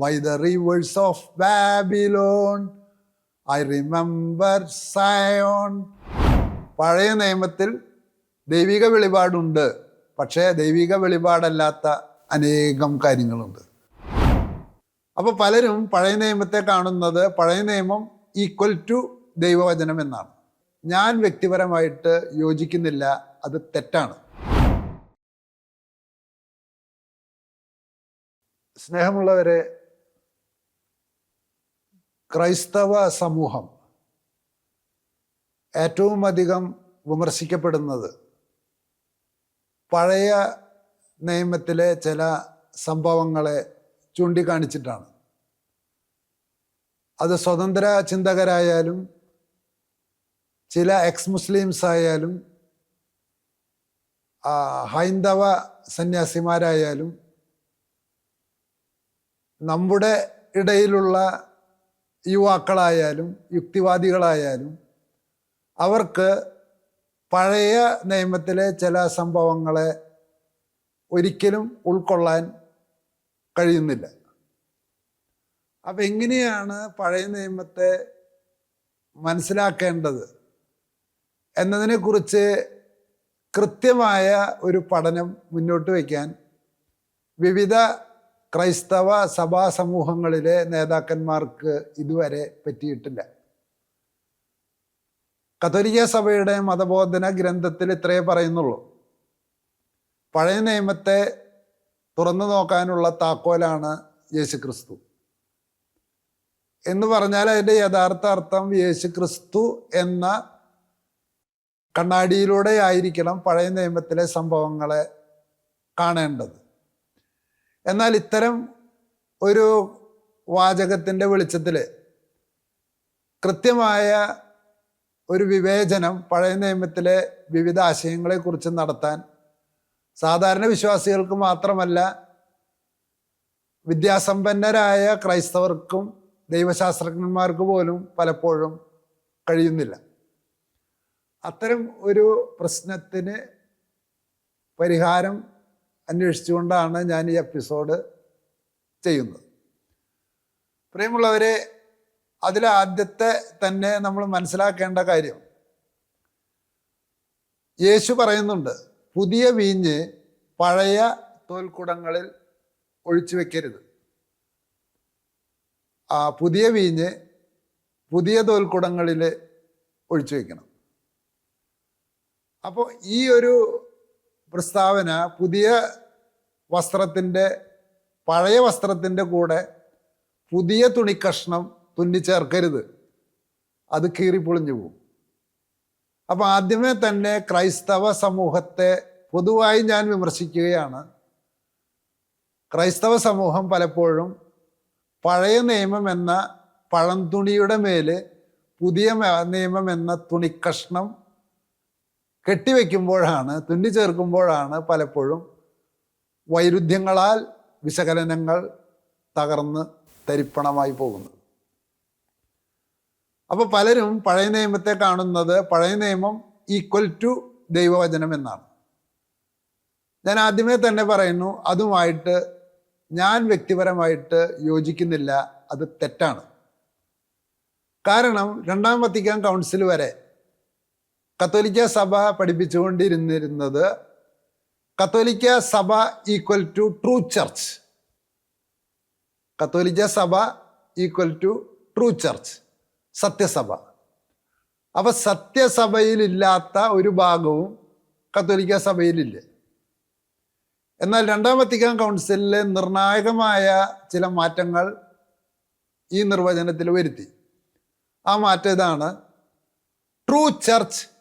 by the rivers of Babylon I remember Zion പഴയ നിയമത്തിൽ ദൈവിക വെളിപാടുണ്ട്. പക്ഷേ ദൈവിക വെളിപാടല്ലാത്ത അനേകം കാര്യങ്ങളുണ്ട്. അപ്പോൾ പലരും പഴയ നിയമത്തെ കാണുന്നത് പഴയ നിയമം ഈക്വൽ ടു ദൈവവചനം എന്നാണ്. ഞാൻ വ്യക്തിപരമായിട്ട് യോജിക്കുന്നില്ല അത് തെറ്റാണ്. സ്നേഹമുള്ളവരെ ക്രൈസ്തവ സമൂഹം ഏറ്റവും അധികം വിമർശിക്കപ്പെടുന്നത് പഴയ നിയമത്തിലെ ചില സംഭവങ്ങളെ ചൂണ്ടിക്കാണിച്ചിട്ടാണ്. അത് സ്വതന്ത്ര ചിന്തകരായാലും ചില എക്സ് മുസ്ലിംസ് ആയാലും ഹൈന്ദവ സന്യാസിമാരായാലും നമ്മുടെ ഇടയിലുള്ള യുവാക്കളായാലും യുക്തിവാദികളായാലും അവർക്ക് പഴയ നിയമത്തിലെ ചില സംഭവങ്ങളെ ഒരിക്കലും ഉൾക്കൊള്ളാൻ കഴിയുന്നില്ല. അപ്പം എങ്ങനെയാണ് പഴയ നിയമത്തെ മനസ്സിലാക്കേണ്ടത് എന്നതിനെക്കുറിച്ച് കൃത്യമായ ഒരു പഠനം മുന്നോട്ട് വയ്ക്കാൻ വിവിധ ക്രൈസ്തവ സഭാ സമൂഹങ്ങളിലെ നേതാക്കന്മാർക്ക് ഇതുവരെ പറ്റിയിട്ടില്ല. കത്തോലിക്ക സഭയുടെ മതബോധന ഗ്രന്ഥത്തിൽ ഇത്രയേ പറയുന്നുള്ളൂ. പഴയ നിയമത്തെ തുറന്നു നോക്കാനുള്ള താക്കോലാണ് യേശുക്രിസ്തു. എന്ന് പറഞ്ഞാൽ അതിന്റെ യഥാർത്ഥ അർത്ഥം യേശുക്രിസ്തു എന്ന കണ്ണാടിയിലൂടെ ആയിരിക്കണം പഴയ നിയമത്തിലെ സംഭവങ്ങളെ കാണേണ്ടത്. എന്നാൽ ഇത്തരം ഒരു വാചകത്തിന്റെ വെളിച്ചത്തിൽ കൃത്യമായ ഒരു വിവേചനം പഴയ നിയമത്തിലെ വിവിധ ആശയങ്ങളെക്കുറിച്ച് നടത്താൻ സാധാരണ വിശ്വാസികൾക്ക് മാത്രമല്ല വിദ്യാസമ്പന്നരായ ക്രൈസ്തവർക്കും ദൈവശാസ്ത്രജ്ഞന്മാർക്ക് പോലും പലപ്പോഴും കഴിയുന്നില്ല. അത്തരം ഒരു പ്രശ്നത്തിന് പരിഹാരം അന്വേഷിച്ചുകൊണ്ടാണ് ഞാൻ ഈ എപ്പിസോഡ് ചെയ്യുന്നത്. പ്രിയമുള്ളവരെ അതിലാദ്യത്തെ തന്നെ നമ്മൾ മനസ്സിലാക്കേണ്ട കാര്യം. യേശു പറയുന്നുണ്ട് പുതിയ വീഞ്ഞ് പഴയ തോൽക്കുടങ്ങളിൽ ഒഴിച്ചു വെക്കരുത്. ആ പുതിയ വീഞ്ഞ് പുതിയ തോൽക്കുടങ്ങളിൽ ഒഴിച്ചു വെക്കണം. അപ്പോൾ ഈ ഒരു പ്രസ്താവന പുതിയ വസ്ത്രത്തിന്റെ പഴയ വസ്ത്രത്തിന്റെ കൂടെ പുതിയ തുണിക്കഷ്ണം തുന്നിച്ചേർക്കരുത്. അത് കീറിപ്പൊളിഞ്ഞു പോകും. അപ്പം ആദ്യമേ തന്നെ ക്രൈസ്തവ സമൂഹത്തെ പൊതുവായി ഞാൻ വിമർശിക്കുകയാണ്. ക്രൈസ്തവ സമൂഹം പലപ്പോഴും പഴയ നിയമം എന്ന പഴം തുണിയുടെ മേൽ പുതിയ നിയമം എന്ന തുണിക്കഷ്ണം കെട്ടിവെക്കുമ്പോഴാണ് തുന്നി ചേർക്കുമ്പോഴാണ് പലപ്പോഴും വൈരുദ്ധ്യങ്ങളാൽ വിശകലനങ്ങൾ തകർന്ന് തരിപ്പണമായി പോകുന്നത്. അപ്പോൾ പലരും പഴയ നിയമത്തെ കാണുന്നത് പഴയ നിയമം ഈക്വൽ ടു ദൈവവചനം എന്നാണ്. ഞാൻ ആദ്യമേ തന്നെ പറയുന്നു അതുമായിട്ട് ഞാൻ വ്യക്തിപരമായിട്ട് യോജിക്കുന്നില്ല അത് തെറ്റാണ്. കാരണം രണ്ടാം വത്തിക്കാൻ കൗൺസിൽ വരെ കത്തോലിക്ക സഭ പഠിപ്പിച്ചുകൊണ്ടിരുന്നിരുന്നത് കത്തോലിക്ക സഭ ഈക്വൽ ടു ട്രൂ ചർച്ച് കത്തോലിക്ക സഭ ഈക്വൽ ടു ട്രൂ ചർച്ച് സത്യസഭ. അപ്പൊ സത്യസഭയിലില്ലാത്ത ഒരു ഭാഗവും കത്തോലിക്ക സഭയിലില്ല? എന്നാൽ രണ്ടാം വത്തിക്കാൻ കൗൺസിലിലെ നിർണായകമായ ചില മാറ്റങ്ങൾ ഈ നിർവചനത്തിൽ വരുത്തി. ആ മാറ്റം ഇതാണ്. True church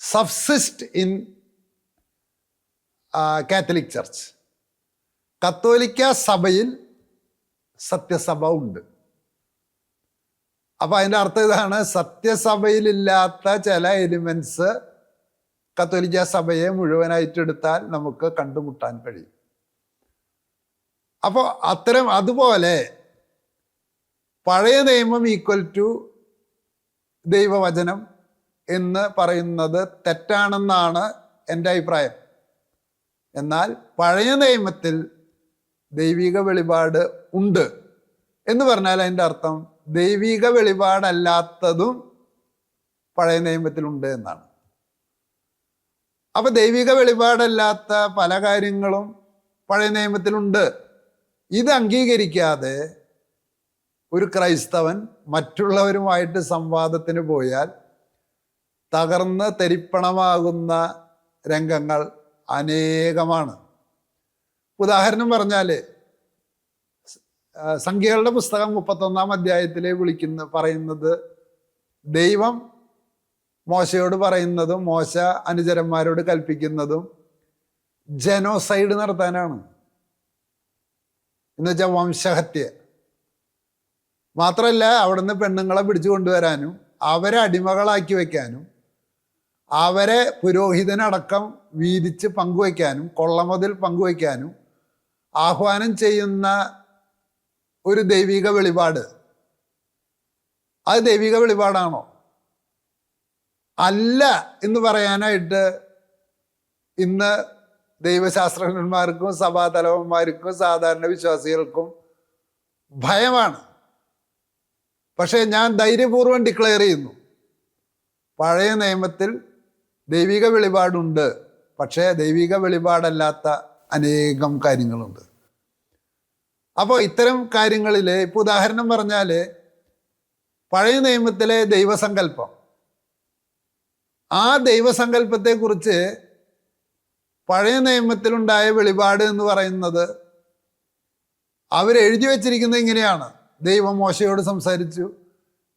subsist in Catholic church കത്തോലിക്ക സഭയിൽ സത്യസഭ ഉണ്ട്. അപ്പൊ അതിന്റെ അർത്ഥം ഇതാണ് സത്യസഭയിലില്ലാത്ത ചില എലിമെന്റ്സ് കത്തോലിക്ക സഭയെ മുഴുവനായിട്ട് എടുത്താൽ നമുക്ക് കണ്ടുമുട്ടാൻ കഴിയും. അപ്പോൾ അത്തരം അതുപോലെ പഴയ നിയമം ഈക്വൽ ടു ദൈവവചനം എന്ന് പറയുന്നത് തെറ്റാണെന്നാണ് എന്റെ അഭിപ്രായം. എന്നാൽ പഴയ നിയമത്തിൽ ദൈവിക വെളിപാട് ഉണ്ട് എന്ന് പറഞ്ഞാൽ അതിന്റെ അർത്ഥം ദൈവിക വെളിപാടല്ലാത്തതും പഴയ നിയമത്തിലുണ്ട് എന്നാണ്. അപ്പൊ ദൈവിക വെളിപാടല്ലാത്ത പല കാര്യങ്ങളും പഴയ നിയമത്തിലുണ്ട് ഇത് അംഗീകരിക്കാതെ ഒരു ക്രൈസ്തവൻ മറ്റുള്ളവരുമായിട്ട് സംവാദത്തിന് പോയാൽ തകർന്ന് തെരിപ്പണമാകുന്ന രംഗങ്ങൾ അനേകമാണ്. ഉദാഹരണം പറഞ്ഞാൽ സംഖ്യകളുടെ പുസ്തകം മുപ്പത്തൊന്നാം അധ്യായത്തിൽ വിളിക്കുന്ന പറയുന്നത് ദൈവം മോശയോട് പറയുന്നതും മോശ അനുചരന്മാരോട് കൽപ്പിക്കുന്നതും ജനോസൈഡ് നടത്താനാണ്. എന്നുവെച്ചാൽ വംശഹത്യ. മാത്രമല്ല അവിടുന്ന് പെണ്ണുങ്ങളെ പിടിച്ചു കൊണ്ടുവരാനും അവരെ അടിമകളാക്കി വെക്കാനും അവരെ പുരോഹിതനടക്കം വീതിച്ച് പങ്കുവയ്ക്കാനും കൊള്ളമതിൽ പങ്കുവയ്ക്കാനും ആഹ്വാനം ചെയ്യുന്ന ഒരു ദൈവിക വെളിപാട്. അത് ദൈവിക വെളിപാടാണോ? അല്ല എന്ന് പറയാനായിട്ട് ഇന്ന് ദൈവശാസ്ത്രജ്ഞന്മാർക്കും സഭാതലവന്മാർക്കും സാധാരണ വിശ്വാസികൾക്കും ഭയമാണ്. പക്ഷേ ഞാൻ ധൈര്യപൂർവം ഡിക്ലെയർ ചെയ്യുന്നു. പഴയ നിയമത്തിൽ ദൈവിക വെളിപാടുണ്ട്. പക്ഷേ ദൈവിക വെളിപാടല്ലാത്ത അനേകം കാര്യങ്ങളുണ്ട്. അപ്പോൾ ഇത്തരം കാര്യങ്ങളിൽ ഇപ്പോൾ ഉദാഹരണം പറഞ്ഞാൽ പഴയ നിയമത്തിലെ ദൈവസങ്കല്പം. ആ ദൈവസങ്കല്പത്തെക്കുറിച്ച് പഴയ നിയമത്തിലുണ്ടായ വെളിപാട് എന്ന് പറയുന്നത് അവരെഴുതി വച്ചിരിക്കുന്നത് ഇങ്ങനെയാണ്. ദൈവം മോശയോട് സംസാരിച്ചു.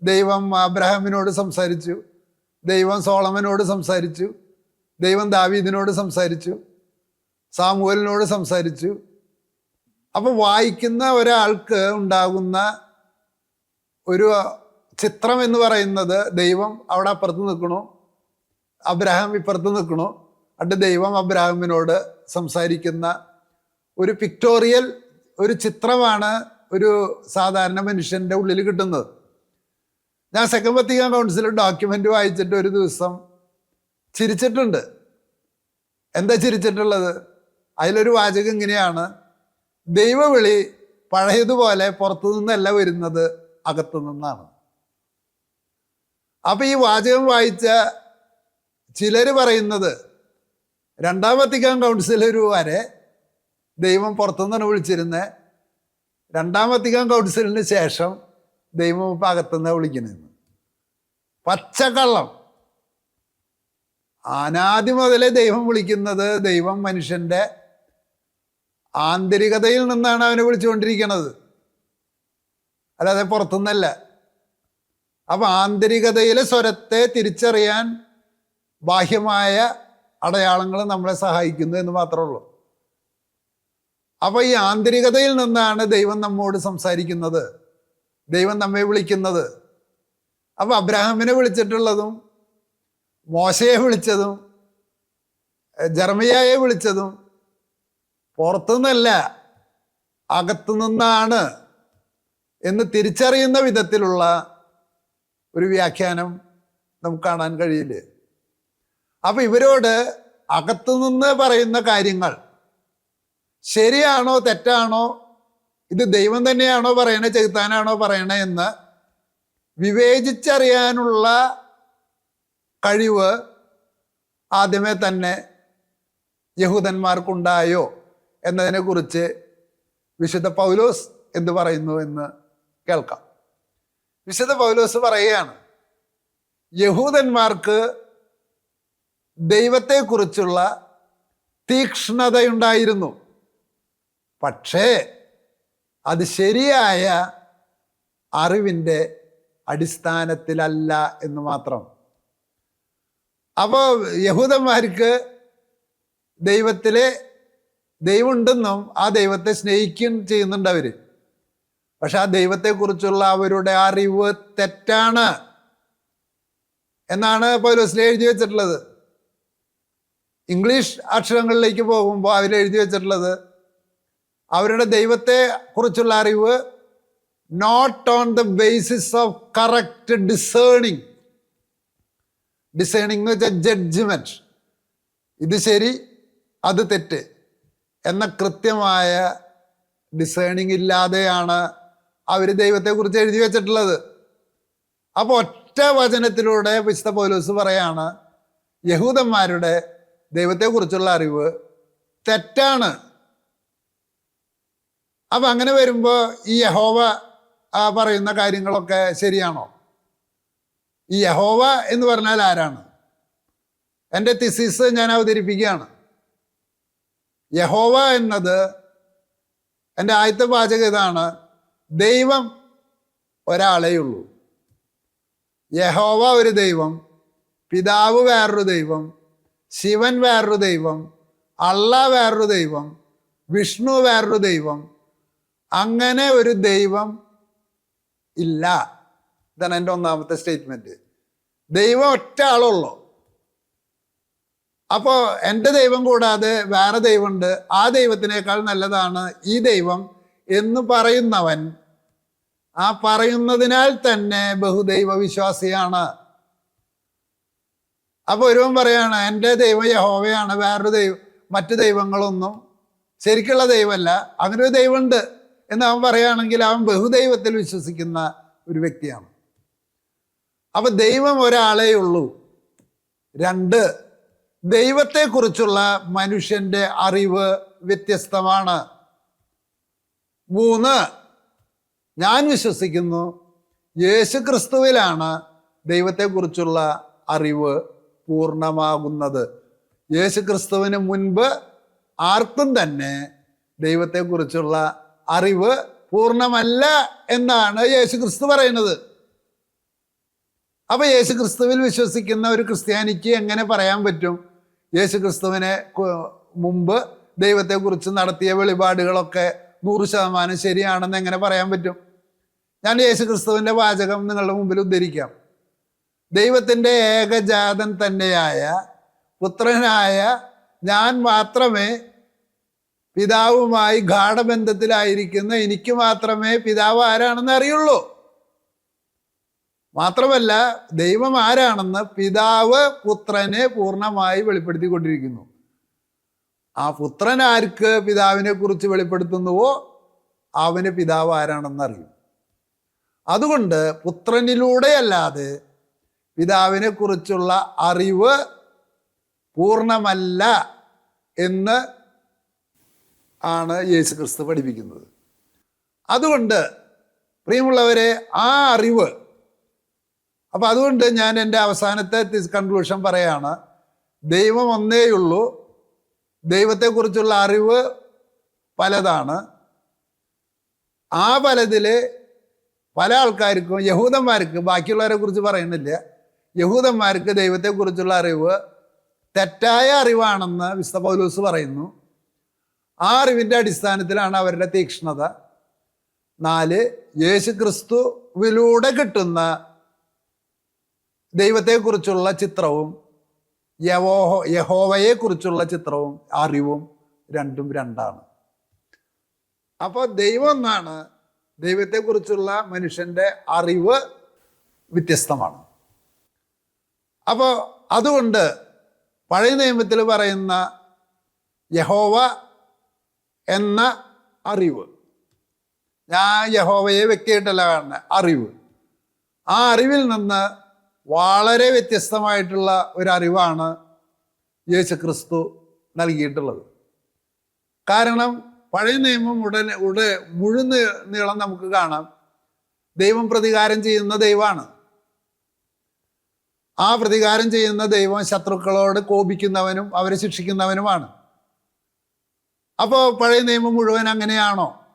ദൈവം അബ്രഹാമിനോട് സംസാരിച്ചു. ദൈവം സോളമനോട് സംസാരിച്ചു. ദൈവം ദാവീദിനോട് സംസാരിച്ചു. സാമൂഹലിനോട് സംസാരിച്ചു. അപ്പോൾ വായിക്കുന്ന ഒരാൾക്ക് ഉണ്ടാകുന്ന ഒരു ചിത്രം എന്ന് പറയുന്നത് ദൈവം അവിടെ അപ്പുറത്ത് നിൽക്കണു. അബ്രഹാം ഇപ്പുറത്ത് നിൽക്കണു. അണ്ട് ദൈവം അബ്രഹാമിനോട് സംസാരിക്കുന്ന ഒരു പിക്ടോറിയൽ ഒരു ചിത്രമാണ് ഒരു സാധാരണ മനുഷ്യന്റെ ഉള്ളിൽ കിട്ടുന്നത്. ഞാൻ സെക്കൻഡ് വത്തിക്കാൻ കൗൺസിൽ ഡോക്യുമെന്റ് വായിച്ചിട്ട് ഒരു ദിവസം ചിരിച്ചിട്ടുണ്ട്. എന്താ ചിരിച്ചിട്ടുള്ളത്? അതിലൊരു വാചകം ഇങ്ങനെയാണ്. ദൈവവിളി പഴയതുപോലെ പുറത്തു നിന്നല്ല വരുന്നത് അകത്തു നിന്നാണ് അപ്പൊ ഈ വാചകം വായിച്ച ചിലർ പറയുന്നത് രണ്ടാം വത്തിക്കാൻ കൗൺസിലർ വരെ ദൈവം പുറത്തുനിന്നാണ് വിളിച്ചിരുന്നത് രണ്ടാം വത്തിക്കാൻ കൗൺസിലിന് ശേഷം ദൈവം ഇപ്പം അകത്തുനിന്നാണ് വിളിക്കണെന്ന് പച്ചക്കള്ളം. അനാദി മുതലേ ദൈവം വിളിക്കുന്നത് ദൈവം മനുഷ്യന്റെ ആന്തരികതയിൽ നിന്നാണ് അവനെ വിളിച്ചുകൊണ്ടിരിക്കുന്നത് അല്ലാതെ പുറത്തുനിന്നല്ല. അപ്പം ആന്തരികതയിലെ സ്വരത്തെ തിരിച്ചറിയാൻ ബാഹ്യമായ അടയാളങ്ങൾ നമ്മളെ സഹായിക്കുന്നു എന്ന് മാത്രമേ ഉള്ളൂ. അപ്പോൾ ഈ ആന്തരികതയിൽ നിന്നാണ് ദൈവം നമ്മോട് സംസാരിക്കുന്നത്. ദൈവം നമ്മെ വിളിക്കുന്നത്. അപ്പോൾ അബ്രാഹാമിനെ വിളിച്ചിട്ടുള്ളതും മോശയെ വിളിച്ചതും ജർമ്മയായെ വിളിച്ചതും പുറത്തുനിന്നല്ല അകത്തു നിന്നാണ് എന്ന് തിരിച്ചറിയുന്ന വിധത്തിലുള്ള ഒരു വ്യാഖ്യാനം നമുക്ക് കാണാൻ കഴിയില്ല? അപ്പൊ ഇവരോട് അകത്തുനിന്ന് പറയുന്ന കാര്യങ്ങൾ ശരിയാണോ തെറ്റാണോ ഇത് ദൈവം തന്നെയാണോ പറയണേ ചെകുത്താനാണോ പറയണേ എന്ന് വിവേചിച്ചറിയാനുള്ള കഴിവ് ആദ്യമേ തന്നെ യഹൂദന്മാർക്കുണ്ടായോ എന്നതിനെക്കുറിച്ച് വിശുദ്ധ പൗലോസ് എന്ത് പറയുന്നു എന്ന് കേൾക്കാം. വിശുദ്ധ പൗലോസ് പറയുകയാണ് യഹൂദന്മാർക്ക് ദൈവത്തെക്കുറിച്ചുള്ള തീക്ഷ്ണതയുണ്ടായിരുന്നു. പക്ഷേ അത് ശരിയായ അറിവിന്റെ അടിസ്ഥാനത്തിലല്ല എന്ന് മാത്രം. അപ്പോൾ യഹൂദന്മാർക്ക് ദൈവത്തിലെ ദൈവമുണ്ടെന്നും ആ ദൈവത്തെ സ്നേഹിക്കുകയും ചെയ്യുന്നുണ്ട് അവർ പക്ഷെ ആ ദൈവത്തെക്കുറിച്ചുള്ള അവരുടെ അറിവ് തെറ്റാണ് എന്നാണ് പൗലോസിലെ എഴുതി വെച്ചിട്ടുള്ളത്. ഇംഗ്ലീഷ് അക്ഷരങ്ങളിലേക്ക് പോകുമ്പോൾ അവരെഴുതി എഴുതി വെച്ചിട്ടുള്ളത് അവരുടെ ദൈവത്തെ കുറിച്ചുള്ള അറിവ് not on the basis of correct discerning discerning എന്ന് വെച്ചാൽ ഇത് ശരി അത് തെറ്റ്. എന്ന കൃത്യമായ ഡിസേണിങ് ഇല്ലാതെയാണ് അവർ ദൈവത്തെക്കുറിച്ച് എഴുതി വെച്ചിട്ടുള്ളത്. അപ്പോൾ ഒറ്റ വചനത്തിലൂടെ വിശുദ്ധ പോലീസ് പറയാണ് യഹൂദന്മാരുടെ ദൈവത്തെക്കുറിച്ചുള്ള അറിവ് തെറ്റാണ്. അപ്പം അങ്ങനെ വരുമ്പോൾ ഈ യഹോവ പറയുന്ന കാര്യങ്ങളൊക്കെ ശരിയാണോ? ഈ യഹോവ എന്ന് പറഞ്ഞാൽ ആരാണ്? എന്റെ തിസിസ് ഞാൻ അവതരിപ്പിക്കുകയാണ്. യഹോവ എന്നത് എന്റെ ആദ്യത്തെ വാചകം ഇതാണ് ദൈവം ഒരാളേ ഉള്ളൂ യഹോവ ഒരു ദൈവം പിതാവ് വേറൊരു ദൈവം ശിവൻ വേറൊരു ദൈവം അള്ള വേറൊരു ദൈവം വിഷ്ണു വേറൊരു ദൈവം അങ്ങനെ ഒരു ദൈവം ഇല്ല. ഇതാണ് എന്റെ ഒന്നാമത്തെ സ്റ്റേറ്റ്മെന്റ് ദൈവം ഒറ്റ ആളുള്ളൂ. അപ്പോൾ എന്റെ ദൈവം കൂടാതെ വേറെ ദൈവമുണ്ട്. ആ ദൈവത്തിനേക്കാൾ നല്ലതാണ് ഈ ദൈവം എന്ന് പറയുന്നവൻ. ആ പറയുന്നതിനാൽ തന്നെ ബഹുദൈവ വിശ്വാസിയാണ് അപ്പോൾ ഒരുവൻ പറയാണ് എന്റെ ദൈവം യഹോവയാണ്. വേറൊരു ദൈവം മറ്റു ദൈവങ്ങളൊന്നും ശരിക്കുള്ള ദൈവമല്ല. അങ്ങനെ ഒരു ദൈവമുണ്ട്. എന്ന് അവൻ പറയുകയാണെങ്കിൽ അവൻ ബഹുദൈവത്തിൽ വിശ്വസിക്കുന്ന ഒരു വ്യക്തിയാണ്. അപ്പൊ ദൈവം ഒരാളേ ഉള്ളൂ. രണ്ട് ദൈവത്തെക്കുറിച്ചുള്ള മനുഷ്യന്റെ അറിവ് വ്യത്യസ്തമാണ്. മൂന്ന് ഞാൻ വിശ്വസിക്കുന്നു യേശു ക്രിസ്തുവിലാണ് ദൈവത്തെക്കുറിച്ചുള്ള അറിവ് പൂർണമാകുന്നത്. യേശു ക്രിസ്തുവിന് മുൻപ് ആർക്കും തന്നെ ദൈവത്തെക്കുറിച്ചുള്ള അറിവ് പൂർണമല്ല എന്നാണ് യേശു ക്രിസ്തു പറയുന്നത്. അപ്പൊ യേശു ക്രിസ്തുവിൽ വിശ്വസിക്കുന്ന ഒരു ക്രിസ്ത്യാനിക്ക് എങ്ങനെ പറയാൻ പറ്റും? യേശു ക്രിസ്തുവിനെ മുമ്പ് ദൈവത്തെക്കുറിച്ച് നടത്തിയ വെളിപാടുകളൊക്കെ നൂറ് ശതമാനം ശരിയാണെന്ന് എങ്ങനെ പറയാൻ പറ്റും? ഞാൻ യേശു ക്രിസ്തുവിന്റെ വാചകം നിങ്ങളുടെ മുമ്പിൽ ഉദ്ധരിക്കാം. ദൈവത്തിന്റെ ഏകജാതൻ തന്നെയായ പുത്രനായ ഞാൻ മാത്രമേ പിതാവുമായി ഗാഠബന്ധത്തിലായിരിക്കുന്ന എനിക്ക് മാത്രമേ പിതാവ് ആരാണെന്ന് അറിയുള്ളൂ. മാത്രമല്ല ദൈവം ആരാണെന്ന് പിതാവ് പുത്രനെ പൂർണമായി വെളിപ്പെടുത്തിക്കൊണ്ടിരിക്കുന്നു. ആ പുത്രൻ ആർക്ക് പിതാവിനെ കുറിച്ച് വെളിപ്പെടുത്തുന്നുവോ? അവന് പിതാവ് ആരാണെന്ന് അറിയും. അതുകൊണ്ട് പുത്രനിലൂടെയല്ലാതെ പിതാവിനെ കുറിച്ചുള്ള അറിവ് പൂർണമല്ല എന്ന് ആണ് യേശു ക്രിസ്തു പഠിപ്പിക്കുന്നത്. അതുകൊണ്ട് പ്രിയമുള്ളവരെ ആ അറിവ് അപ്പം അതുകൊണ്ട് ഞാൻ എന്റെ അവസാനത്തെ കൺക്ലൂഷൻ പറയാണ്. ദൈവം ഒന്നേയുള്ളൂ. ദൈവത്തെക്കുറിച്ചുള്ള അറിവ് പലതാണ്. ആ പലതിൽ പല ആൾക്കാർക്കും യഹൂദന്മാർക്ക് ബാക്കിയുള്ളവരെ കുറിച്ച് പറയുന്നില്ല. യഹൂദന്മാർക്ക് ദൈവത്തെക്കുറിച്ചുള്ള അറിവ് തെറ്റായ അറിവാണെന്ന് വിശുദ്ധ പൗലൂസ് പറയുന്നു. ആ അറിവിന്റെ അടിസ്ഥാനത്തിലാണ് അവരുടെ തീക്ഷ്ണത. നാല് യേശു ക്രിസ്തുവിലൂടെ കിട്ടുന്ന ദൈവത്തെക്കുറിച്ചുള്ള ചിത്രവും യവോഹോ യഹോവയെക്കുറിച്ചുള്ള ചിത്രവും അറിവും രണ്ടും രണ്ടാണ്. അപ്പോൾ ദൈവം ഒന്നാണ്. ദൈവത്തെക്കുറിച്ചുള്ള മനുഷ്യന്റെ അറിവ് വ്യത്യസ്തമാണ്. അപ്പോൾ അതുകൊണ്ട് പഴയ നിയമത്തിൽ പറയുന്ന യഹോവ എന്ന അറിവ്. ഞാൻ യഹോവയെ വ്യക്തിയായിട്ടല്ല കാണുന്നത് അറിവ്. ആ അറിവിൽ നിന്ന് വളരെ വ്യത്യസ്തമായിട്ടുള്ള ഒരു അറിവാണ് യേശു ക്രിസ്തു നൽകിയിട്ടുള്ളത്. കാരണം പഴയ നിയമം ഉടനെ ഉട മുഴുവൻ നീളം നമുക്ക് കാണാം. ദൈവം പ്രതികാരം ചെയ്യുന്ന ദൈവമാണ്. ആ പ്രതികാരം ചെയ്യുന്ന ദൈവം ശത്രുക്കളോട് കോപിക്കുന്നവനും അവരെ ശിക്ഷിക്കുന്നവനുമാണ്. അപ്പോൾ പഴയ നിയമം മുഴുവൻ അങ്ങനെയാണോ?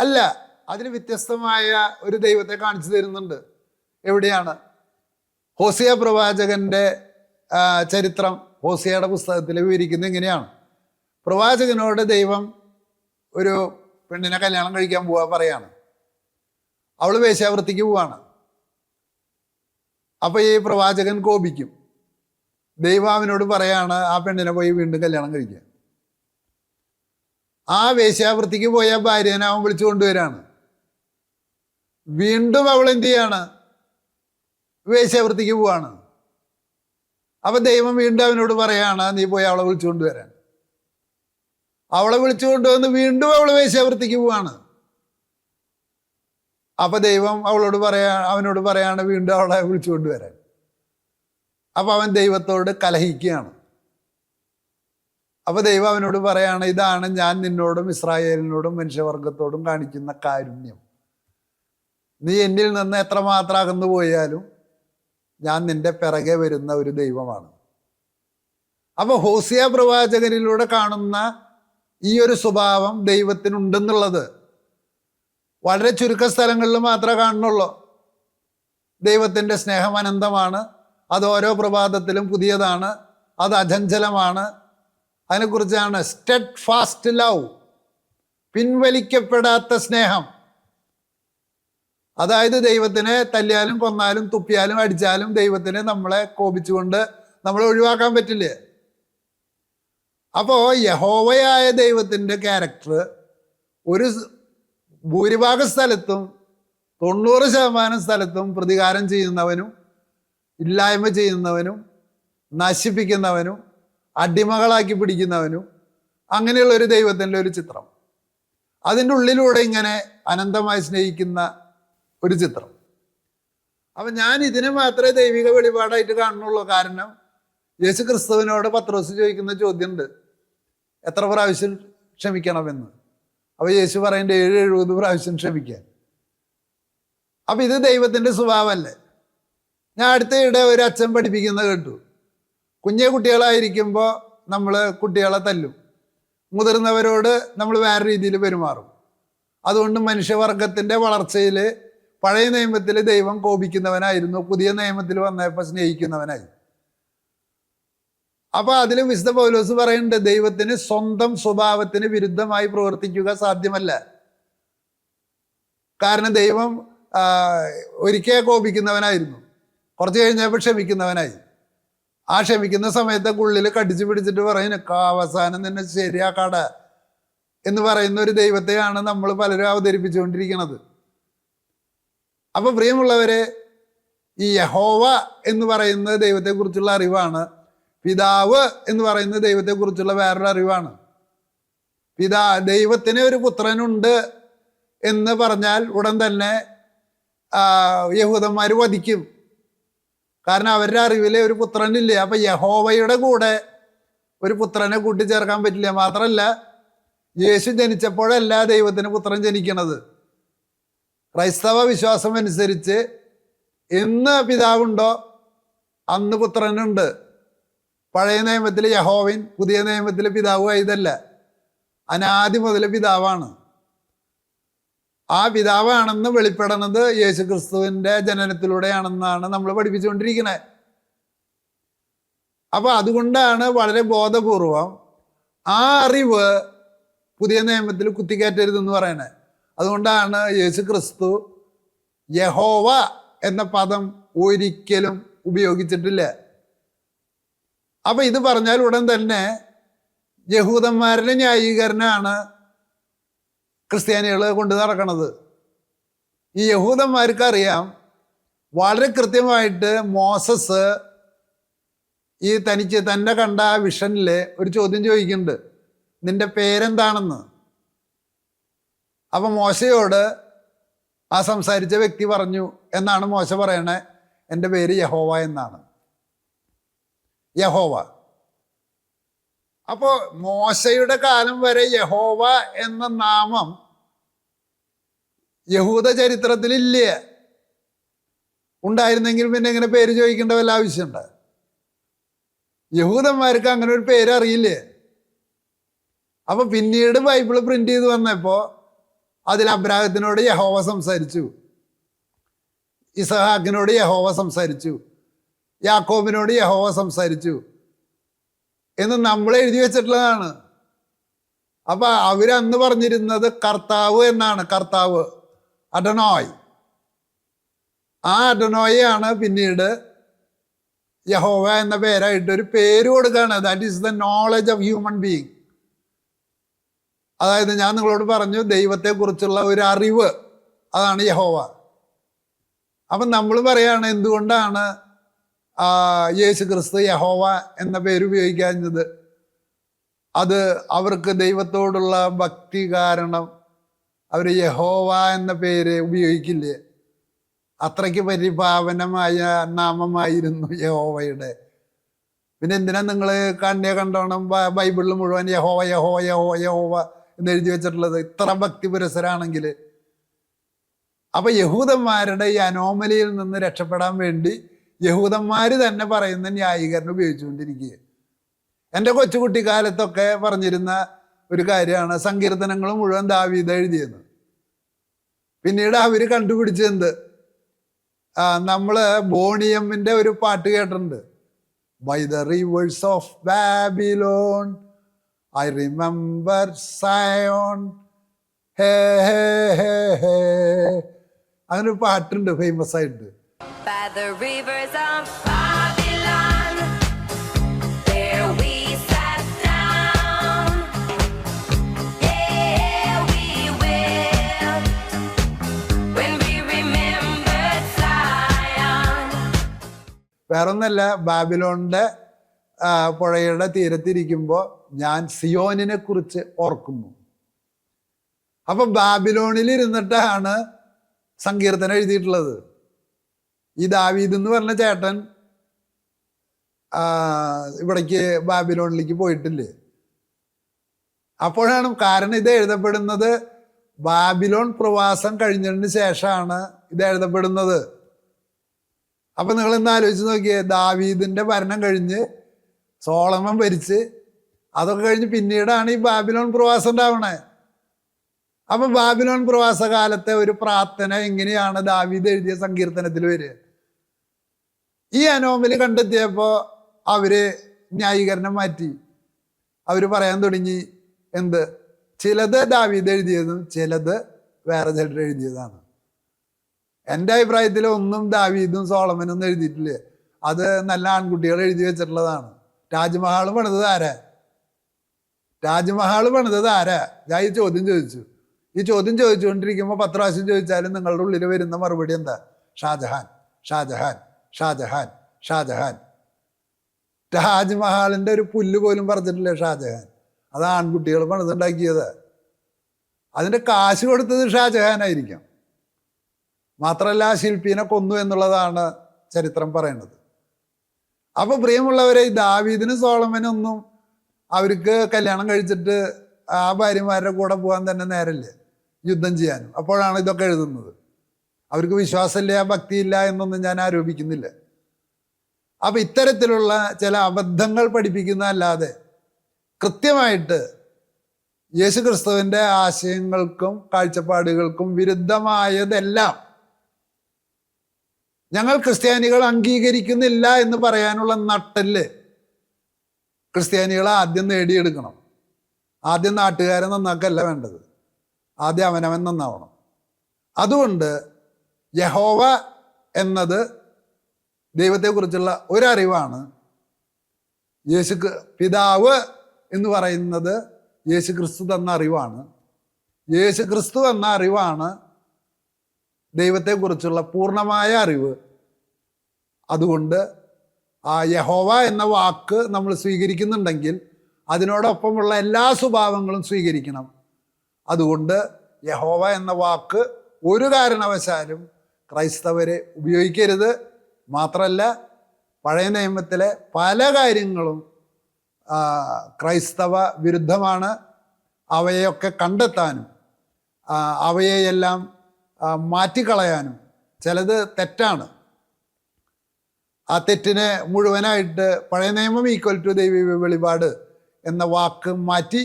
അല്ല അതിന് വ്യത്യസ്തമായ ഒരു ദൈവത്തെ കാണിച്ചു തരുന്നുണ്ട്. എവിടെയാണ്? ഹോസിയ പ്രവാചകന്റെ ചരിത്രം ഹോസിയയുടെ പുസ്തകത്തിൽ വിവരിക്കുന്നത് എങ്ങനെയാണ് പ്രവാചകനോട് ദൈവം ഒരു പെണ്ണിനെ കല്യാണം കഴിക്കാൻ പോവാ പറയാണ്. അവൾ വേശ്യാവൃത്തിക്ക് പോവാണ്. അപ്പോൾ ഈ പ്രവാചകൻ കോപിക്കും. ദൈവം അവനോട് പറയാണ് ആ പെണ്ണിനെ പോയി വീണ്ടും കല്യാണം കഴിക്കുക ആ വേശ്യാവൃത്തിക്ക് പോയ ഭാര്യനെ അവൻ വിളിച്ചു കൊണ്ടുവരാണ്. വീണ്ടും അവൾ എന്ത് ചെയ്യാണ്? വേശ്യാവൃത്തിക്ക് പോവാണ്. അപ്പൊ ദൈവം വീണ്ടും അവനോട് പറയാണ് നീ പോയി അവളെ വിളിച്ചു കൊണ്ടുവരാൻ. അവളെ വിളിച്ചു കൊണ്ടുവന്ന് വീണ്ടും അവൾ വേശ്യാവൃത്തിക്ക് പോവാണ്. അപ്പൊ ദൈവം അവളോട് പറയാ അവനോട് പറയാണ് വീണ്ടും അവളെ വിളിച്ചു കൊണ്ടുവരാൻ. അപ്പൊ അവൻ ദൈവത്തോട് കലഹിക്കുകയാണ്. അപ്പൊ ദൈവം അവനോട് പറയാണ് ഇതാണ് ഞാൻ നിന്നോടും ഇസ്രായേലിനോടും മനുഷ്യവർഗത്തോടും കാണിക്കുന്ന കാരുണ്യം. നീ എന്നിൽ നിന്ന് എത്രമാത്രം അകന്നു പോയാലും ഞാൻ നിന്റെ പിറകെ വരുന്ന ഒരു ദൈവമാണ്. അപ്പോൾ ഹോസിയ പ്രവാചകനിലൂടെ കാണുന്ന ഈ ഒരു സ്വഭാവം ദൈവത്തിനുണ്ടെന്നുള്ളത് വളരെ ചുരുക്ക സ്ഥലങ്ങളിൽ മാത്രമേ കാണുന്നുള്ളൂ. ദൈവത്തിന്റെ സ്നേഹം അനന്തമാണ് അത് ഓരോ പ്രഭാതത്തിലും പുതിയതാണ് അത് അചഞ്ചലമാണ് അതിനെക്കുറിച്ചാണ് സ്റ്റെഡ് ഫാസ്റ്റ് ലവ് പിൻവലിക്കപ്പെടാത്ത സ്നേഹം. അതായത് ദൈവത്തിനെ തല്ലിയാലും കൊന്നാലും തുപ്പിയാലും അടിച്ചാലും ദൈവത്തിനെ നമ്മളെ കോപിച്ചുകൊണ്ട് നമ്മളെ ഒഴിവാക്കാൻ പറ്റില്ലേ? അപ്പോൾ യഹോവയായ ദൈവത്തിന്റെ ക്യാരക്ടർ ഒരു ഭൂരിഭാഗ സ്ഥലത്തും തൊണ്ണൂറ് ശതമാനം സ്ഥലത്തും പ്രതികാരം ചെയ്യുന്നവനും ഇല്ലായ്മ ചെയ്യുന്നവനും നശിപ്പിക്കുന്നവനും അടിമകളാക്കി പിടിക്കുന്നവനും അങ്ങനെയുള്ള ഒരു ദൈവത്തിന്റെ ഒരു ചിത്രം. അതിന്റെ ഉള്ളിലൂടെ ഇങ്ങനെ അനന്തമായി സ്നേഹിക്കുന്ന ഒരു ചിത്രം. അപ്പം ഞാൻ ഇതിനെ മാത്രമേ ദൈവിക വെളിപാടായിട്ട് കാണുന്നുള്ളൂ. കാരണം യേശു ക്രിസ്തുവിനോട് പത്രോസ് ചോദിക്കുന്ന ചോദ്യമുണ്ട്. എത്ര പ്രാവശ്യം ക്ഷമിക്കണമെന്ന്? അപ്പോൾ യേശു പറയേണ്ട ഏഴ് എഴുപത് പ്രാവശ്യം ക്ഷമിക്കാൻ. അപ്പം ഇത് ദൈവത്തിന്റെ സ്വഭാവമല്ലേ? ഞാൻ അടുത്തയിടെ ഒരു അച്ഛൻ പഠിപ്പിക്കുന്നത് കേട്ടു. കുഞ്ഞെ കുട്ടികളായിരിക്കുമ്പോൾ നമ്മൾ കുട്ടികളെ തല്ലും. മുതിർന്നവരോട് നമ്മൾ വേറെ രീതിയിൽ പെരുമാറും. അതുകൊണ്ട് മനുഷ്യവർഗത്തിന്റെ വളർച്ചയിൽ പഴയ നിയമത്തിൽ ദൈവം കോപിക്കുന്നവനായിരുന്നു പുതിയ നിയമത്തിൽ വന്നപ്പോൾ സ്നേഹിക്കുന്നവനായി. അപ്പോൾ അതിലും വിശുദ്ധ പൗലോസ് പറയുന്നുണ്ട് ദൈവത്തിന് സ്വന്തം സ്വഭാവത്തിന് വിരുദ്ധമായി പ്രവർത്തിക്കുക സാധ്യമല്ല. കാരണം ദൈവം ഒരിക്കൽ കോപിക്കുന്നവനായിരുന്നു. കുറച്ച് കഴിഞ്ഞപ്പോൾ ക്ഷമിക്കുന്നവനായി. ആ ക്ഷമിക്കുന്ന സമയത്തെ ഉള്ളിൽ കടിച്ചു പിടിച്ചിട്ട് പറയും "നിനക്ക് അവസാനം തന്നെ ശരിയാക്കാട എന്ന് പറയുന്ന ഒരു ദൈവത്തെയാണ് നമ്മൾ പലരും അവതരിപ്പിച്ചുകൊണ്ടിരിക്കുന്നത് അപ്പൊ പ്രിയമുള്ളവരെ ഈ യഹോവ എന്ന് പറയുന്ന ദൈവത്തെക്കുറിച്ചുള്ള അറിവാണ് പിതാവ് എന്ന് പറയുന്ന ദൈവത്തെക്കുറിച്ചുള്ള വേറൊരു അറിവാണ്. പിതാ ദൈവത്തിന് ഒരു പുത്രനുണ്ട് എന്ന് പറഞ്ഞാൽ ഉടൻ തന്നെ യഹൂദന്മാർ വധിക്കും. കാരണം അവരുടെ അറിവിലെ ഒരു പുത്രനില്ല. അപ്പൊ യഹോവയുടെ കൂടെ ഒരു പുത്രനെ കൂട്ടിച്ചേർക്കാൻ പറ്റില്ല. മാത്രമല്ല യേശു ജനിച്ചപ്പോഴല്ല ദൈവത്തിന് പുത്രൻ ജനിക്കണത്. ക്രൈസ്തവ വിശ്വാസം അനുസരിച്ച് എന്ന് പിതാവുണ്ടോ അന്ന് പുത്രനുണ്ട്. പഴയ നിയമത്തിൽ യഹോവിൻ പുതിയ നിയമത്തിലെ പിതാവ് ആയതല്ല അനാദി മുതൽ പിതാവാണ്. ആ പിതാവാണെന്ന് വെളിപ്പെടുന്നത് യേശു ക്രിസ്തുവിന്റെ ജനനത്തിലൂടെയാണെന്നാണ് നമ്മൾ പഠിപ്പിച്ചുകൊണ്ടിരിക്കുന്നത് അപ്പോൾ അതുകൊണ്ടാണ് വളരെ ബോധപൂർവം ആ അറിവ് പുതിയ നിയമത്തിൽ കുത്തിക്കയറ്റരുതെന്ന് പറയുന്നത് അതുകൊണ്ടാണ് യേശു ക്രിസ്തു യഹോവ എന്ന പദം ഒരിക്കലും ഉപയോഗിച്ചിട്ടില്ല. അപ്പൊ ഇത് പറഞ്ഞാൽ ഉടൻ തന്നെ യഹൂദന്മാരുടെ ന്യായീകരണമാണ് ക്രിസ്ത്യാനികൾ കൊണ്ട് നടക്കണത്. ഈ യഹൂദന്മാർക്ക് അറിയാം വളരെ കൃത്യമായിട്ട് മോസസ് ഈ തനിച്ച് തന്നെ കണ്ട ആ വിഷനിൽ ഒരു ചോദ്യം ചോദിക്കുന്നുണ്ട്. നിന്റെ പേരെന്താണെന്ന്? അപ്പം മോശയോട് ആ സംസാരിച്ച വ്യക്തി പറഞ്ഞു എന്നാണ് മോശ പറയണേ? എന്റെ പേര് യഹോവ എന്നാണ്. യഹോവ. അപ്പോൾ മോശയുടെ കാലം വരെ യഹോവ എന്ന നാമം യഹൂദ ചരിത്രത്തിൽ ഇല്ല? ഉണ്ടായിരുന്നെങ്കിൽ പിന്നെ ഇങ്ങനെ പേര് ചോദിക്കേണ്ട വല്ല ആവശ്യമുണ്ട്. യഹൂദന്മാർക്ക് അങ്ങനെ ഒരു പേര് അറിയില്ലേ? അപ്പൊ പിന്നീട് ബൈബിൾ പ്രിന്റ് ചെയ്ത് വന്നപ്പോ അതിൽ അബ്രാഹത്തിനോട് യഹോവ സംസാരിച്ചു. ഇസഹാക്കിനോട് യഹോവ സംസാരിച്ചു. യാക്കോബിനോട് യഹോവ സംസാരിച്ചു. എന്ന് നമ്മൾ എഴുതി വെച്ചിട്ടുള്ളതാണ്. അപ്പൊ അവരന്ന് പറഞ്ഞിരുന്നത് കർത്താവ് എന്നാണ് കർത്താവ്. അഡനോയ്. ആ അഡനോയാണ് പിന്നീട് യഹോവ എന്ന പേരായിട്ട് ഒരു പേര് കൊടുക്കുകയാണ് that is the knowledge of human being അതായത് ഞാൻ നിങ്ങളോട് പറഞ്ഞു ദൈവത്തെക്കുറിച്ചുള്ള ഒരു അറിവ്. അതാണ് യഹോവ. അപ്പം നമ്മൾ പറയാണ് എന്തുകൊണ്ടാണ് യേശു ക്രിസ്തു യഹോവ എന്ന പേര് ഉപയോഗിക്കാഞ്ഞത്. അത് അവർക്ക് ദൈവത്തോടുള്ള ഭക്തി കാരണം അവർ യഹോവ എന്ന പേര് ഉപയോഗിക്കില്ലേ? അത്രയ്ക്ക് പരിഭാവനമായ നാമമായിരുന്നു യഹോവയുടെ. പിന്നെ എന്തിനാ നിങ്ങൾ കണ്ണിയെ കണ്ടോണം ബൈബിളിൽ മുഴുവൻ യഹോവ യഹോവ യഹോവ യഹോവ എന്ന് എഴുതി വെച്ചിട്ടുള്ളത്? ഇത്ര ഭക്തി പുരസരാണെങ്കിൽ അപ്പൊ യഹൂദന്മാരുടെ ഈ അനോമലിയിൽ നിന്ന് രക്ഷപ്പെടാൻ വേണ്ടി യഹൂദന്മാർ തന്നെ പറയുന്ന ന്യായീകരണം ഉപയോഗിച്ചുകൊണ്ടിരിക്കുക എന്റെ കൊച്ചുകുട്ടിക്കാലത്തൊക്കെ പറഞ്ഞിരുന്ന ഒരു കാര്യമാണ് സങ്കീർത്തനങ്ങൾ മുഴുവൻ ദാവീദ് എഴുതിയെന്ന് പിന്നീട് അവർ കണ്ടുപിടിച്ചെന്ത് ആ, നമ്മൾ ബോണിയമ്മിന്റെ ഒരു പാട്ട് കേട്ടിട്ടുണ്ട്. By the rivers of Babylon I remember Zion hey hey hey hey. അങ്ങനെ ഒരു പാട്ടുണ്ട് ഫേമസ് ആയിട്ട്. By the rivers of Babylon, there we sat down. Yeah, we will. When we remembered Zion. വേറൊന്നല്ല ബാബിലോണിന്റെ പുഴയുടെ തീരത്തിരിക്കുമ്പോൾ ഞാൻ സിയോനിനെ കുറിച്ച് ഓർക്കുന്നു അപ്പം ബാബിലോണിൽ ഇരുന്നിട്ടാണ് സങ്കീർത്തനം എഴുതിയിട്ടുള്ളത് ഈ ദാവീദ് എന്ന് പറഞ്ഞ ചേട്ടൻ ഇവിടേക്ക് ബാബിലോണിലേക്ക് പോയിട്ടില്ലേ? അപ്പോഴാണ് കാരണം ഇത് എഴുതപ്പെടുന്നത് ബാബിലോൺ പ്രവാസം കഴിഞ്ഞതിന് ശേഷമാണ് ഇത് എഴുതപ്പെടുന്നത്. അപ്പൊ നിങ്ങൾ ഇന്ന് ആലോചിച്ച് നോക്കിയേ ദാവീദിന്റെ ഭരണം കഴിഞ്ഞ് സോളമൻ ഭരിച്ച് അതൊക്കെ കഴിഞ്ഞ് പിന്നീടാണ് ഈ ബാബിലോൺ പ്രവാസം ഉണ്ടാവണേ. അപ്പൊ ബാബിലോൺ പ്രവാസ കാലത്തെ ഒരു പ്രാർത്ഥന എങ്ങനെയാണ് ദാവീദ് എഴുതിയ സങ്കീർത്തനത്തിൽ വരിക? ഈ അനോമലി കണ്ടെത്തിയപ്പോ അവർ ന്യായീകരണം മാറ്റി. അവർ പറയാൻ തുടങ്ങി എന്ത്? ചിലത് ദാവീദ് എഴുതിയതും ചിലത് വേറെ ചിലർ എഴുതിയതാണ്. എന്റെ അഭിപ്രായത്തിൽ ഒന്നും ദാവീദും സോളമനും എഴുതിയിട്ടില്ല. അത് നല്ല ആൺകുട്ടികൾ എഴുതി വെച്ചിട്ടുള്ളതാണ്. താജ്മഹാൾ പണിതത് ആരാ? താജ്മഹാൾ പണിതത് ആരാ? ഞാൻ ഈ ചോദ്യം ചോദിച്ചു. ഈ ചോദ്യം ചോദിച്ചുകൊണ്ടിരിക്കുമ്പോൾ പത്ത് പ്രാവശ്യം ചോദിച്ചാലും നിങ്ങളുടെ ഉള്ളിൽ വരുന്ന മറുപടി എന്താ? ഷാജഹാൻ. ഷാജഹാൻ. ഷാജഹാൻ ഷാജഹാൻ. താജ്മഹാലിന്റെ ഒരു പുല്ല് പോലും പറഞ്ഞിട്ടില്ല ഷാജഹാൻ. അത് ആൺകുട്ടികൾ പണിതുണ്ടാക്കിയത്. അതിന്റെ കാശ് കൊടുത്തത് ഷാജഹാനായിരിക്കാം. മാത്രമല്ല ആ ശില്പീനെ കൊന്നു എന്നുള്ളതാണ് ചരിത്രം പറയുന്നത്. അപ്പോൾ പ്രിയമുള്ളവരെ ദാവീദിനും സോളമനും ഒന്നും അവർക്ക് കല്യാണം കഴിച്ചിട്ട് ആ ഭാര്യമാരുടെ കൂടെ പോകാൻ തന്നെ നേരല്ലേ യുദ്ധം ചെയ്യാനും. അപ്പോഴാണ് ഇതൊക്കെ എഴുതുന്നത്. അവർക്ക് വിശ്വാസമില്ല ഭക്തിയില്ല എന്നൊന്നും ഞാൻ ആരോപിക്കുന്നില്ല. അപ്പൊ ഇത്തരത്തിലുള്ള ചില അബദ്ധങ്ങൾ പഠിപ്പിക്കുന്ന അല്ലാതെ കൃത്യമായിട്ട് യേശു ക്രിസ്തുവിന്റെ ആശയങ്ങൾക്കും കാഴ്ചപ്പാടുകൾക്കും വിരുദ്ധമായതെല്ലാം ഞങ്ങൾ ക്രിസ്ത്യാനികൾ അംഗീകരിക്കുന്നില്ല എന്ന് പറയാനുള്ള നട്ടൽ ക്രിസ്ത്യാനികളെ ആദ്യം നേടിയെടുക്കണം. ആദ്യം നാട്ടുകാരെ നന്നാക്കല്ല വേണ്ടത്. ആദ്യം അവനവൻ നന്നാവണം. അതുകൊണ്ട് യഹോവ എന്നത് ദൈവത്തെക്കുറിച്ചുള്ള ഒരറിവാണ്. യേശു പിതാവ് എന്ന് പറയുന്നത് യേശു ക്രിസ്തു തന്ന അറിവാണ്. യേശു ക്രിസ്തു എന്ന അറിവാണ് ദൈവത്തെക്കുറിച്ചുള്ള പൂർണമായ അറിവ്. അതുകൊണ്ട് ആ യഹോവ എന്ന വാക്ക് നമ്മൾ സ്വീകരിക്കുന്നുണ്ടെങ്കിൽ അതിനോടൊപ്പമുള്ള എല്ലാ സ്വഭാവങ്ങളും സ്വീകരിക്കണം. അതുകൊണ്ട് യഹോവ എന്ന വാക്ക് ഒരു കാരണവശാലും ക്രൈസ്തവരെ ഉപയോഗിക്കരുത്. മാത്രമല്ല പഴയ നിയമത്തിലെ പല കാര്യങ്ങളും ക്രൈസ്തവ വിരുദ്ധമാണ്. അവയൊക്കെ കണ്ടെത്താനും അവയെയെല്ലാം മാറ്റിക്കളയാനും. ചിലത് തെറ്റാണ്. ആ തെറ്റിനെ മുഴുവനായിട്ട് പഴയ നിയമം ഈക്വൽ ടു ദൈവിക വെളിപാട് എന്ന വാക്ക് മാറ്റി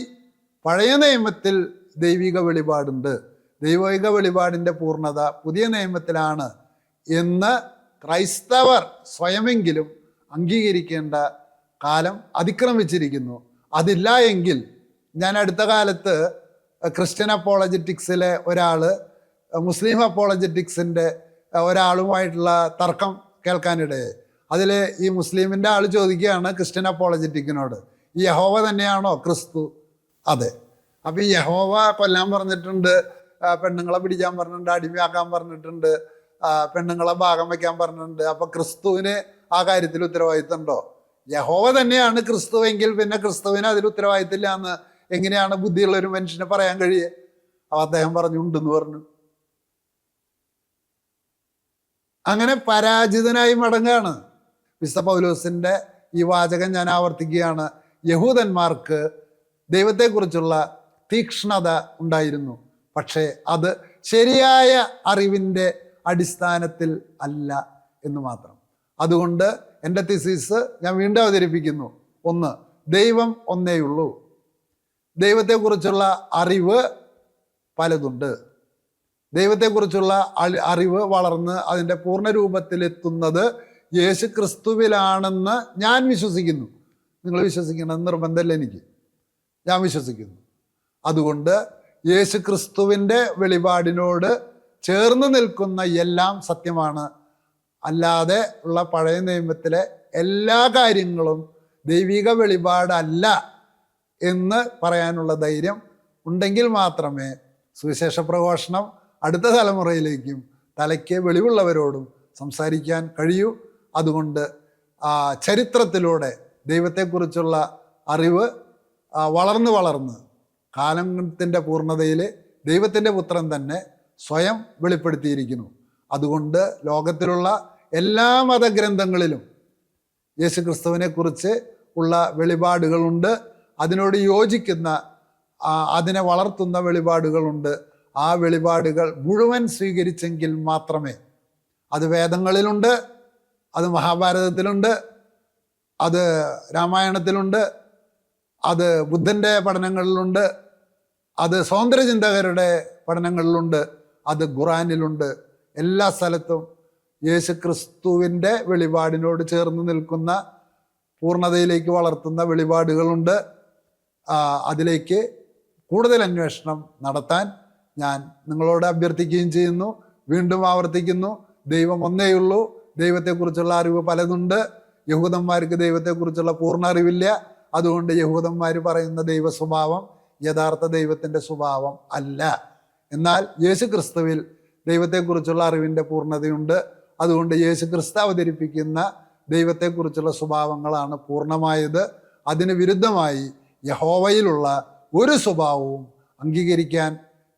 പഴയ നിയമത്തിൽ ദൈവിക വെളിപാടുണ്ട്. ദൈവിക വെളിപാടിന്റെ പൂർണത പുതിയ നിയമത്തിലാണ് എന്ന് ക്രൈസ്തവർ സ്വയമെങ്കിലും അംഗീകരിക്കേണ്ട കാലം അതിക്രമിച്ചിരിക്കുന്നു. അതില്ല എങ്കിൽ ഞാൻ അടുത്ത കാലത്ത് ക്രിസ്ത്യൻ അപ്പോളജറ്റിക്സിലെ ഒരാൾ മുസ്ലിം അപ്പോളജറ്റിക്സിന്റെ ഒരാളുമായിട്ടുള്ള തർക്കം കേൾക്കാനിടയായി. അതിൽ ഈ മുസ്ലിമിന്റെ ആൾ ചോദിക്കുകയാണ് ക്രിസ്ത്യൻ അപ്പോളജറ്റിക്കിനോട് ഈ യഹോവ തന്നെയാണോ ക്രിസ്തു? അതെ. അപ്പം ഈ യഹോവ കൊല്ലാൻ പറഞ്ഞിട്ടുണ്ട് പെണ്ണുങ്ങളെ പിടിക്കാൻ പറഞ്ഞിട്ടുണ്ട് അടിമയാക്കാൻ പറഞ്ഞിട്ടുണ്ട് പെണ്ണുങ്ങളെ ഭാഗം വയ്ക്കാൻ പറഞ്ഞിട്ടുണ്ട്. അപ്പം ക്രിസ്തുവിന് ആ കാര്യത്തിൽ ഉത്തരവാദിത്തം ഉണ്ടോ യഹോവ തന്നെയാണ് ക്രിസ്തുവെങ്കിൽ പിന്നെ ക്രിസ്തുവിന് അതിൽ ഉത്തരവാദിത്തമില്ല എന്ന് എങ്ങനെയാണ് ബുദ്ധിയുള്ള ഒരു മനുഷ്യന് പറയാൻ കഴിയേ? അപ്പൊ അദ്ദേഹം പറഞ്ഞു ഉണ്ടെന്ന് പറഞ്ഞു. അങ്ങനെ പരാജിതനായി മടങ്ങാണ്. വിശുദ്ധ പൗലോസിന്റെ ഈ വാചകം ഞാൻ ആവർത്തിക്കുകയാണ്. യഹൂദന്മാർക്ക് ദൈവത്തെക്കുറിച്ചുള്ള തീക്ഷ്ണത ഉണ്ടായിരുന്നു. പക്ഷേ അത് ശരിയായ അറിവിന്റെ അടിസ്ഥാനത്തിൽ അല്ല എന്ന് മാത്രം. അതുകൊണ്ട് എന്റെ തിസീസ് ഞാൻ വീണ്ടും അവതരിപ്പിക്കുന്നു. ഒന്ന് ദൈവം ഒന്നേയുള്ളൂ ദൈവത്തെക്കുറിച്ചുള്ള അറിവ് പലതുണ്ട്. ദൈവത്തെക്കുറിച്ചുള്ള അറിവ് വളർന്ന് അതിന്റെ പൂർണ രൂപത്തിലെത്തുന്നത് യേശു ക്രിസ്തുവിലാണെന്ന് ഞാൻ വിശ്വസിക്കുന്നു. നിങ്ങൾ വിശ്വസിക്കണം നിർബന്ധമല്ല എനിക്ക്. ഞാൻ വിശ്വസിക്കുന്നു. അതുകൊണ്ട് യേശു ക്രിസ്തുവിന്റെ വെളിപാടിനോട് ചേർന്ന് നിൽക്കുന്ന എല്ലാം സത്യമാണ്. അല്ലാതെ ഉള്ള പഴയ നിയമത്തിലെ എല്ലാ കാര്യങ്ങളും ദൈവിക വെളിപാടല്ല എന്ന് പറയാനുള്ള ധൈര്യം ഉണ്ടെങ്കിൽ മാത്രമേ സുവിശേഷ പ്രഘോഷണം അടുത്ത തലമുറയിലേക്കും തലയ്ക്ക് വെളിവുള്ളവരോടും സംസാരിക്കാൻ കഴിയൂ. അതുകൊണ്ട് ചരിത്രത്തിലൂടെ ദൈവത്തെക്കുറിച്ചുള്ള അറിവ് വളർന്ന് വളർന്ന് കാലത്തിന്റെ പൂർണതയിൽ ദൈവത്തിന്റെ പുത്രൻ തന്നെ സ്വയം വെളിപ്പെടുത്തിയിരിക്കുന്നു. അതുകൊണ്ട് ലോകത്തിലുള്ള എല്ലാ മതഗ്രന്ഥങ്ങളിലും യേശു ക്രിസ്തുവിനെക്കുറിച്ച് ഉള്ള വെളിപാടുകളുണ്ട്. അതിനോട് യോജിക്കുന്ന അതിനെ വളർത്തുന്ന വെളിപാടുകളുണ്ട്. ആ വെളിപാടുകൾ മുഴുവൻ സ്വീകരിച്ചെങ്കിൽ മാത്രമേ അത് വേദങ്ങളിലുണ്ട് അത് മഹാഭാരതത്തിലുണ്ട് അത് രാമായണത്തിലുണ്ട് അത് ബുദ്ധന്റെ പഠനങ്ങളിലുണ്ട് അത് സ്വാതന്ത്ര്യചിന്തകരുടെ പഠനങ്ങളിലുണ്ട് അത് ഖുറാനിലുണ്ട് എല്ലാ സ്ഥലത്തും യേശു ക്രിസ്തുവിന്റെ വെളിപാടിനോട് ചേർന്ന് നിൽക്കുന്ന പൂർണതയിലേക്ക് വളർത്തുന്ന വെളിപാടുകളുണ്ട്. അതിലേക്ക് കൂടുതൽ അന്വേഷണം നടത്താൻ ഞാൻ നിങ്ങളോട് അഭ്യർത്ഥിക്കുകയും ചെയ്യുന്നു. വീണ്ടും ആവർത്തിക്കുന്നു. ദൈവം ഒന്നേയുള്ളൂ ദൈവത്തെക്കുറിച്ചുള്ള അറിവ് പലതുണ്ട്. യഹൂദന്മാർക്ക് ദൈവത്തെക്കുറിച്ചുള്ള പൂർണ അറിവില്ല. അതുകൊണ്ട് യഹൂദന്മാർ പറയുന്ന ദൈവ സ്വഭാവം യഥാർത്ഥ ദൈവത്തിന്റെ സ്വഭാവം അല്ല. എന്നാൽ യേശു ക്രിസ്തുവിൽ ദൈവത്തെക്കുറിച്ചുള്ള അറിവിന്റെ പൂർണതയുണ്ട്. അതുകൊണ്ട് യേശു ക്രിസ്തു അവതരിപ്പിക്കുന്ന ദൈവത്തെക്കുറിച്ചുള്ള സ്വഭാവങ്ങളാണ് പൂർണമായത്. അതിന് വിരുദ്ധമായി യഹോവയിലുള്ള ഒരു സ്വഭാവവും അംഗീകരിക്കാൻ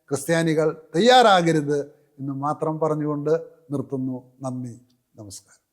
ക്രിസ്ത്യാനികൾ തയ്യാറാകരുത് എന്ന് മാത്രം പറഞ്ഞുകൊണ്ട് നിർത്തുന്നു. നന്ദി. നമസ്കാരം.